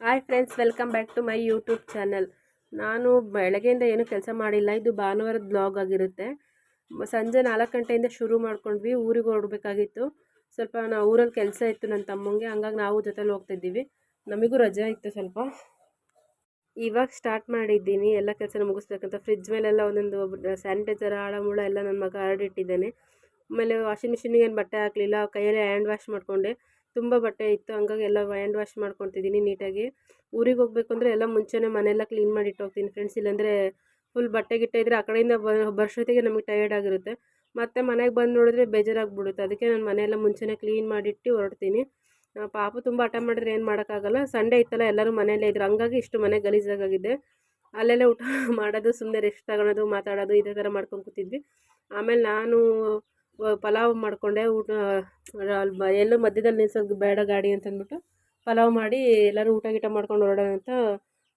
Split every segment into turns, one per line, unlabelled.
Hi friends welcome back to my YouTube channel ನಾನು ಬೆಳಗ್ಗೆಯಿಂದ ಏನೂ ಕೆಲಸ ಮಾಡಿಲ್ಲ. ಇದು ಭಾನುವಾರದ ಬ್ಲಾಗ್ ಆಗಿರುತ್ತೆ. ಸಂಜೆ ನಾಲ್ಕು ಗಂಟೆಯಿಂದ ಶುರು ಮಾಡ್ಕೊಂಡ್ವಿ. ಊರಿಗೆ ಹೊರಡ್ಬೇಕಾಗಿತ್ತು. ಸ್ವಲ್ಪ ನಾವು ಊರಲ್ಲಿ ಕೆಲಸ ಇತ್ತು ನನ್ನ ತಮ್ಮಂಗೆ. ಹಂಗಾಗಿ ನಾವು ಜೊತೆಲಿ ಹೋಗ್ತಿದ್ದೀವಿ ನಮಗೂ ರಜೆ ಇತ್ತು ಸ್ವಲ್ಪ. ಇವಾಗ ಸ್ಟಾರ್ಟ್ ಮಾಡಿದ್ದೀನಿ. ಎಲ್ಲ ಕೆಲಸ ಮುಗಿಸ್ಬೇಕಂತ ಫ್ರಿಜ್ ಮೇಲೆಲ್ಲ ಒಂದೊಂದು ಸ್ಯಾನಿಟೈಸರ್ ಆಳಮೂಳ ಎಲ್ಲ ನನ್ನ ಮಗ ಹರಡಿಟ್ಟಿದ್ದಾನೆ ಆಮೇಲೆ ವಾಷಿಂಗ್ ಮಿಷಿನಿಗೆ ಏನು ಬಟ್ಟೆ ಹಾಕಲಿಲ್ಲ. ಕೈಯಲ್ಲೇ ಹ್ಯಾಂಡ್ ವಾಶ್ ಮಾಡಿಕೊಂಡೆ. ತುಂಬ ಬಟ್ಟೆ ಇತ್ತು. ಹಂಗಾಗಿ ಎಲ್ಲ ಹ್ಯಾಂಡ್ ವಾಶ್ ಮಾಡ್ಕೊತಿದ್ದೀನಿ ನೀಟಾಗಿ. ಊರಿಗೆ ಹೋಗ್ಬೇಕು ಅಂದರೆ ಎಲ್ಲ ಮುಂಚೆನೇ ಮನೆಯೆಲ್ಲ ಕ್ಲೀನ್ ಮಾಡಿ ಇಟ್ಟೋಗ್ತೀನಿ ಫ್ರೆಂಡ್ಸ್ ಇಲ್ಲಾಂದರೆ ಫುಲ್ ಬಟ್ಟೆ ಗಿಟ್ಟೆ ಇದ್ದರೆ ಆ ಕಡೆಯಿಂದ ಬ ನಮಗೆ ಟಯರ್ಡ್ ಆಗಿರುತ್ತೆ. ಮತ್ತು ಮನೆಗೆ ಬಂದು ನೋಡಿದ್ರೆ ಬೇಜಾರಾಗ್ಬಿಡುತ್ತೆ. ಅದಕ್ಕೆ ನಾನು ಮನೆಯೆಲ್ಲ ಮುಂಚೆನೇ ಕ್ಲೀನ್ ಮಾಡಿಟ್ಟು ಹೊರಡ್ತೀನಿ. ಪಾಪ ತುಂಬ ಹಠ ಮಾಡಿದ್ರೆ ಏನು ಮಾಡೋಕ್ಕಾಗಲ್ಲ. ಸಂಡೇ ಇತ್ತಲ್ಲ ಎಲ್ಲರೂ ಮನೆಯಲ್ಲೇ ಇದ್ರು. ಹಂಗಾಗಿ ಇಷ್ಟು ಮನೆ ಗಲೀಜಾಗಿದೆ ಅಲ್ಲೆಲ್ಲ ಊಟ ಮಾಡೋದು ಸುಮ್ಮನೆ ರೆಸ್ಟ್ ತಗೊಳೋದು, ಮಾತಾಡೋದು, ಇದೇ ಥರ ಮಾಡ್ಕೊಂಡು ಕೂತಿದ್ವಿ. ಆಮೇಲೆ ನಾನು ಪಲಾವ್ ಮಾಡಿಕೊಂಡೆ, ಊಟ ಎಲ್ಲೂ ಮಧ್ಯದಲ್ಲಿ ನಿಲ್ಸೋದು ಬೇಡ ಗಾಡಿ ಅಂತಂದ್ಬಿಟ್ಟು ಪಲಾವ್ ಮಾಡಿ ಎಲ್ಲರೂ ಊಟ ಗೀಟ ಮಾಡ್ಕೊಂಡು ಹೊರಡೋಣ ಅಂತ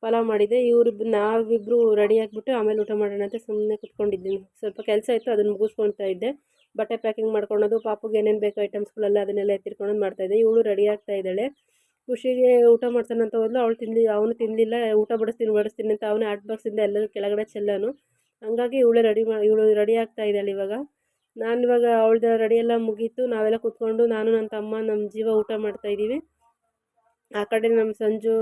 ಪಲಾವ್ ಮಾಡಿದೆ. ಇವ್ರಿಬ್ರು ನಾವಿಬ್ಬರು ರೆಡಿ ಆಗಿಬಿಟ್ಟು ಆಮೇಲೆ ಊಟ ಮಾಡೋಣ ಅಂತ ಸುಮ್ಮನೆ ಕುತ್ಕೊಂಡಿದ್ದೀನಿ. ಸ್ವಲ್ಪ ಕೆಲಸ ಇತ್ತು, ಅದನ್ನು ಮುಗಿಸ್ಕೊಳ್ತಾ ಇದ್ದೆ. ಬಟ್ಟೆ ಪ್ಯಾಕಿಂಗ್ ಮಾಡ್ಕೊಳೋದು, ಪಾಪುಗೆ ಏನೇನು ಬೇಕು ಐಟಮ್ಸ್ಗಳೆಲ್ಲ ಅದನ್ನೆಲ್ಲ ಎತ್ತಿಟ್ಕೊಂಡು ಮಾಡ್ತಾಯಿದ್ದೆ ಇವಳು ರೆಡಿ ಆಗ್ತಾ ಇದ್ದಾಳೆ. ಖುಷಿಗೆ ಊಟ ಮಾಡ್ತಾನೆ ಅಂತ ಹೋದ್ಲು. ಅವಳು ತಿನ್ಲಿ, ಅವನು ತಿನ್ನಲಿಲ್ಲ ಊಟ ಬಡಿಸ್ತೀನಿ ಬಡಿಸ್ತೀನಿ ಅಂತ ಅವನೇ ಆಟ್ ಬಾಕ್ಸಿಂದ ಎಲ್ಲರೂ ಕೆಳಗಡೆ ಚೆಲ್ಲನು. ಹಂಗಾಗಿ ಇವಳು ರೆಡಿ ಮಾ, ಇವಳು ರೆಡಿ ಆಗ್ತಾ ಇದ್ದಾಳೆ ಇವಾಗ. ನಾನು ಇವಾಗ ರೆಡಿ ಎಲ್ಲ ಮುಗೀತು. ನಾವೆಲ್ಲ ಕೂತ್ಕೊಂಡು ನಾನು ನನ್ನ ತಮ್ಮ ನಮ್ಮ ಜೀವ ಊಟ ಮಾಡ್ತಾಯಿದ್ದೀವಿ ಆ ಕಡೆ ನಮ್ಮ ಸಂಜು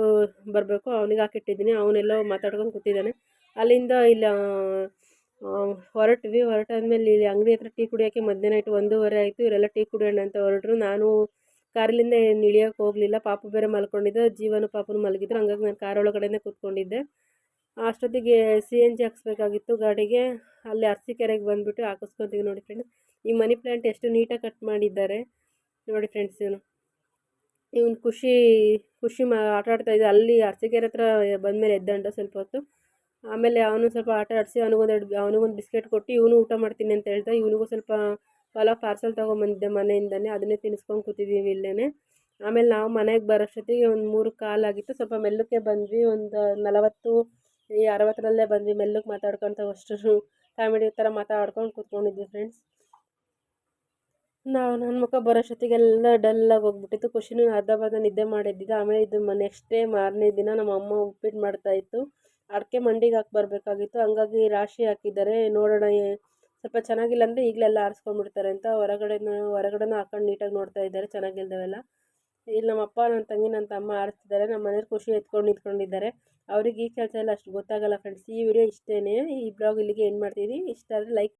ಬರಬೇಕು. ಅವನಿಗೆ ಹಾಕಿಟ್ಟಿದ್ದೀನಿ. ಅವನೆಲ್ಲ ಮಾತಾಡ್ಕೊಂಡು ಕೂತಿದ್ದಾನೆ. ಅಲ್ಲಿಂದ ಇಲ್ಲಿ ಹೊರಟ್ವಿ. ಹೊರಟಾದ್ಮೇಲೆ ಇಲ್ಲಿ ಅಂಗಡಿ ಹತ್ರ ಟೀ ಕುಡಿಯೋಕ್ಕೆ ಮಧ್ಯಾಹ್ನ ನೈಟ್ ಒಂದೂವರೆ ಆಯಿತು. ಇವರೆಲ್ಲ ಟೀ ಕುಡಿಯೋಣ ಅಂತ ಹೊರಟ್ರು. ನಾನು ಕಾರಲ್ಲಿಂದ ಏನು ಇಳಿಯೋಕೆ ಹೋಗಲಿಲ್ಲ. ಪಾಪು ಬೇರೆ ಮಲ್ಕೊಂಡಿದ್ದೆ. ಜೀವನ ಪಾಪನು ಮಲಗಿದ್ರು. ಹಂಗಾಗಿ ನಾನು ಕಾರ್ ಒಳಗಡೆನೇ ಕೂತ್ಕೊಂಡಿದ್ದೆ. ಅಷ್ಟೊತ್ತಿಗೆ ಸಿ ಎನ್ ಜಿ ಹಾಕಿಸ್ಬೇಕಾಗಿತ್ತು ಗಾಡಿಗೆ. ಅಲ್ಲಿ ಅರಸೀಕೆರೆಗೆ ಬಂದುಬಿಟ್ಟು ಹಾಕಿಸ್ಕೊತೀವಿ ನೋಡಿ ಫ್ರೆಂಡ್ಸ್ ಈ ಮನಿ ಪ್ಲ್ಯಾಂಟ್ ಎಷ್ಟು ನೀಟಾಗಿ ಕಟ್ ಮಾಡಿದ್ದಾರೆ ನೋಡಿ ಫ್ರೆಂಡ್ಸ್ ಇವನು. ಇವನು ಖುಷಿ ಖುಷಿ ಮಾ, ಆಟ ಆಡ್ತಾ ಇದ್ದ. ಅಲ್ಲಿ ಅರಸೀಕೆರೆ ಹತ್ರ ಬಂದಮೇಲೆ ಎದ್ದಂಡ ಸ್ವಲ್ಪ ಹೊತ್ತು. ಆಮೇಲೆ ಅವನು ಸ್ವಲ್ಪ ಆಟ ಆಡಿಸಿ ಅವನಿಗೊಂದೆರಡು ಅವನಿಗೊಂದು ಬಿಸ್ಕೆಟ್ ಕೊಟ್ಟು ಇವನು ಊಟ ಮಾಡ್ತೀನಿ ಅಂತ ಹೇಳ್ತಾ ಇವನಿಗೂ ಸ್ವಲ್ಪ ಪಲಾವ್ ಪಾರ್ಸಲ್ ತೊಗೊಂಬಂದಿದ್ದೆ ಮನೆಯಿಂದನೇ. ಅದನ್ನೇ ತಿನ್ನಿಸ್ಕೊಂಡು ಕೂತಿದ್ದೀವಿ ಇಲ್ಲೇ ಆಮೇಲೆ ನಾವು ಮನೆಗೆ ಬರೋಷ್ಟೊತ್ತಿಗೆ ಒಂದು ಮೂರು ಕಾಲಾಗಿತ್ತು ಸ್ವಲ್ಪ ಮೆಲ್ಲಕ್ಕೆ ಬಂದ್ವಿ. ಒಂದು ನಲವತ್ತು ಈ ಅರವತ್ತರಲ್ಲೇ ಬಂದ್ವಿ ಮೆಲ್ಲಕ್ಕೆ ಮಾತಾಡ್ಕೊಂತ ಅಷ್ಟು ಕಾಮಿಡಿ ಥರ ಮಾತಾಡ್ಕೊಂಡು ಕೂತ್ಕೊಂಡಿದ್ವಿ ಫ್ರೆಂಡ್ಸ್ ನಾವು ನನ್ನ ಮುಖ ಬರೋಷ್ಟೊತ್ತಿಗೆಲ್ಲ ಡಲ್ಲಾಗಿ ಹೋಗ್ಬಿಟ್ಟಿತ್ತು. ಖುಷಿನೂ ಅರ್ಧ ಬರ್ಧ ನಿದ್ದೆ ಮಾಡಿದ್ದಿದ್ದು. ಆಮೇಲೆ ಇದು ನೆಕ್ಸ್ಟ್ ಡೇ ಮಾರನೇ ದಿನ ನಮ್ಮ ಅಮ್ಮ ಉಪ್ಪಿಟ್ಟು ಮಾಡ್ತಾಯಿತ್ತು ಅಡಿಕೆ ಮಂಡಿಗೆ ಹಾಕಿ ಬರಬೇಕಾಗಿತ್ತು. ಹಂಗಾಗಿ ರಾಶಿ ಹಾಕಿದ್ದಾರೆ. ನೋಡೋಣ ಸ್ವಲ್ಪ ಚೆನ್ನಾಗಿಲ್ಲ ಅಂದರೆ ಈಗಲೆಲ್ಲ ಆರಿಸ್ಕೊಂಡ್ಬಿಡ್ತಾರೆ ಅಂತ ಹೊರಗಡೆ ಹೊರಗಡೆನೂ ಹಾಕೊಂಡು ನೀಟಾಗಿ ನೋಡ್ತಾ ಇದ್ದಾರೆ. ಚೆನ್ನಾಗಿಲ್ದವೆಲ್ಲ. ಇಲ್ಲಿ ನಮ್ಮ ಅಪ್ಪ ನನ್ನ ತಂಗಿ ನನ್ನ ತಮ್ಮ ಆರಿಸ್ತಿದ್ದಾರೆ. ನಮ್ಮ ಮನೇಲಿ ಖುಷಿ ಎತ್ಕೊಂಡು ನಿಂತ್ಕೊಂಡಿದ್ದಾರೆ. ಅವ್ರಿಗೆ ಈ ಕೆಲಸ ಎಲ್ಲ ಅಷ್ಟು ಗೊತ್ತಾಗಲ್ಲ ಫ್ರೆಂಡ್ಸ್ ಈ ವಿಡಿಯೋ ಇಷ್ಟೇ ಈ ಬ್ಲಾಗ್ ಇಲ್ಲಿಗೆ ಏನು ಮಾಡ್ತೀನಿ ಇಷ್ಟ ಆದರೆ ಲೈಕ್